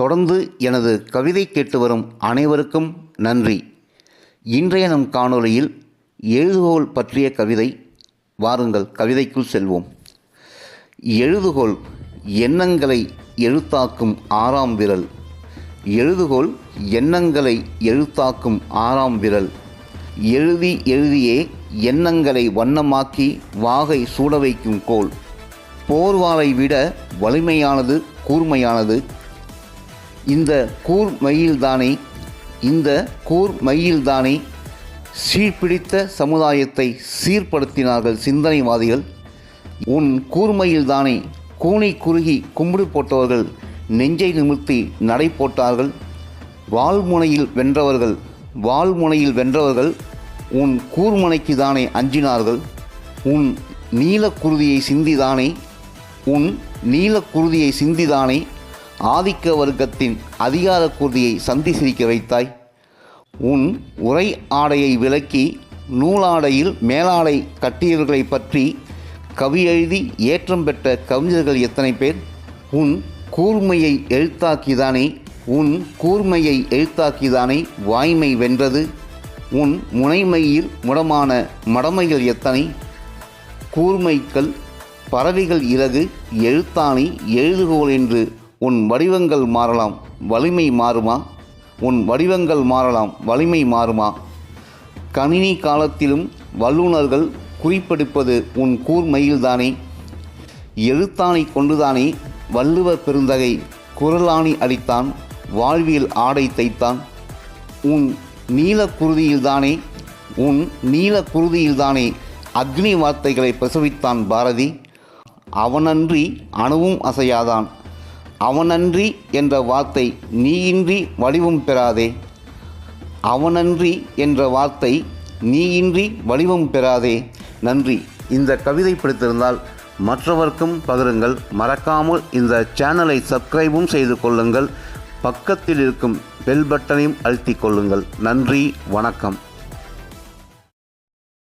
தொடர்ந்து எனது கவிதை கேட்டு வரும் அனைவருக்கும் நன்றி. இன்றைய நம் காணொளியில் எழுதுகோல் பற்றிய கவிதை வாருங்கள் கவிதைக்குள் செல்வோம். எழுதுகோல் எண்ணங்களை எழுத்தாக்கும் ஆறாம் விரல். எழுதுகோல் எண்ணங்களை எழுத்தாக்கும் ஆறாம் விரல். எழுதி எழுதியே எண்ணங்களை வண்ணமாக்கி வாகை சூட வைக்கும் கோல் போர்வாரை விட வலிமையானது கூர்மையானது இந்த கூர் மயில்தானே இந்த கூர் மயில்தானே சீர்பிடித்த சமுதாயத்தை சீர்படுத்தினார்கள் சிந்தனைவாதிகள். உன் கூர்மையில்தானே கூனை குறுகி கும்பிடு போட்டவர்கள் நெஞ்சை நிமிர்த்தி நடை போட்டார்கள். வாழ்முனையில் வென்றவர்கள் வாழ்முனையில் வென்றவர்கள் உன் கூர்முனைக்கு தானே அஞ்சினார்கள். உன் நீலக்குருதியை சிந்திதானே உன் நீலக்குருதியை சிந்திதானே ஆதிக்க வர்க்கத்தின் அதிகார குருதியை சந்தி சிரிக்க வைத்தாய். உன் உரை ஆடையை விலக்கி நூலாடையில் மேலாடை கட்டியவர்களை பற்றி கவி எழுதி ஏற்றம் பெற்ற கவிஞர்கள் எத்தனை பேர்? உன் கூர்மையை எழுத்தாக்கிதானே உன் கூர்மையை எழுத்தாக்கிதானே வாய்மை வென்றது? உன் முனைமையில் முடமான மடமைகள் எத்தனை? கூர்மைக்கள் பறவைகள் இறகு எழுத்தாணி எழுதுகோல் என்று உன் வடிவங்கள் மாறலாம் வலிமை மாறுமா? உன் வடிவங்கள் மாறலாம் வலிமை மாறுமா? கணினி காலத்திலும் வல்லுநர்கள் குறிப்பெடுப்பது உன் கூர்மையில்தானே எழுத்தாணை கொண்டுதானே? வள்ளுவர் பெருந்தகை குரலாணி அடித்தான் வாழ்வியல் ஆடை தைத்தான். உன் நீலக்குருதியில்தானே உன் நீலக்குருதியில்தானே அக்னி வார்த்தைகளை பிரசவித்தான் பாரதி. அவனன்றி அணுவும் அசையாதான். அவனன்றி என்ற வார்த்தை நீயின்றி வடிவம் பெறாதே. அவனன்றி என்ற வார்த்தை நீயின்றி வடிவம் பெறாதே. நன்றி. இந்த கவிதை பிடித்திருந்தால் மற்றவர்க்கும் பகிருங்கள். மறக்காமல் இந்த சேனலை சப்ஸ்கிரைபும் செய்து கொள்ளுங்கள். பக்கத்தில் இருக்கும் பெல் பட்டனையும் அழுத்திக் கொள்ளுங்கள். நன்றி. வணக்கம்.